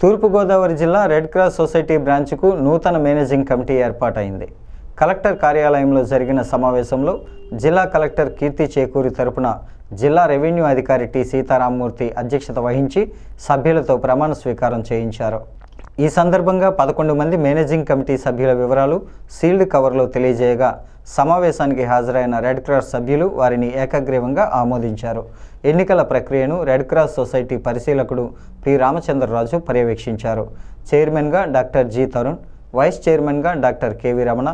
తూర్పుగోదావరి జిల్లా red cross society బ్రాంచ్కు నూతన managing committee ఏర్పాటైంది. కలెక్టర్ కార్యాలయంలో జరిగిన సమావేశంలో జిల్లా కలెక్టర్ కీర్తి చేకూరి తరపున జిల్లా రెవెన్యూ అధికారి టి సీతారామమూర్తి అధ్యక్షత వహించి సభ్యులతో ప్రమాణ స్వీకారం చేయించారు. ఈ సందర్భంగా పదకొండు మంది మేనేజింగ్ కమిటీ సభ్యుల వివరాలు సీల్డ్ కవర్లో తెలియజేయగా సమావేశానికి హాజరైన రెడ్ క్రాస్ సభ్యులు వారిని ఏకగ్రీవంగా ఆమోదించారు. ఎన్నికల ప్రక్రియను రెడ్ క్రాస్ సొసైటీ పరిశీలకుడు పి. రామచంద్రరాజు పర్యవేక్షించారు. చైర్మన్గా డాక్టర్ జి. తరుణ్ వైస్ చైర్మన్గా డాక్టర్ కెవి రమణ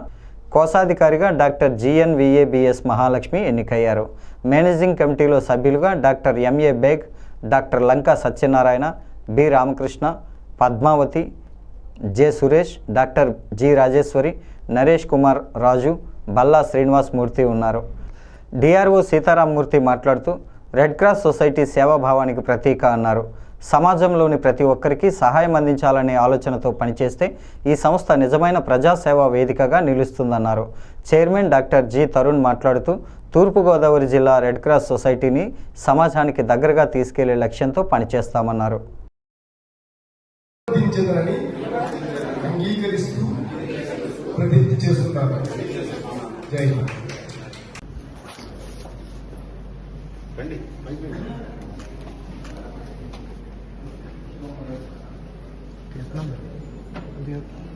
కోశాధికారిగా డాక్టర్ జిఎన్విఏబిఎస్ మహాలక్ష్మి ఎన్నికయ్యారు. మేనేజింగ్ కమిటీలో సభ్యులుగా doctor MA Baig doctor Lanka Satyanarayana B. Ramakrishna Padmavati J Suresh doctor G Rajeshwari Naresh Kumar Raju Balla Srinivas Murthy ఉన్నారు. DRO Sitarama Murthy మాట్లాడుతూ రెడ్ క్రాస్ సొసైటీ సేవాభావానికి ప్రతీక అన్నారు. సమాజంలోని ప్రతి ఒక్కరికి సహాయం అందించాలనే ఆలోచనతో పనిచేస్తే ఈ సంస్థ నిజమైన ప్రజాసేవా వేదికగా నిలుస్తుందన్నారు. చైర్మన్ డాక్టర్ జి తరుణ్ మాట్లాడుతూ తూర్పుగోదావరి జిల్లా రెడ్ క్రాస్ సొసైటీని సమాజానికి దగ్గరగా తీసుకెళ్ళే లక్ష్యంతో పనిచేస్తామన్నారు. ప్రవర్తించదని అంగీకరిస్తూ ప్రతిజ్ఞ చేస్తున్నాను జై హింద్. Vietnam.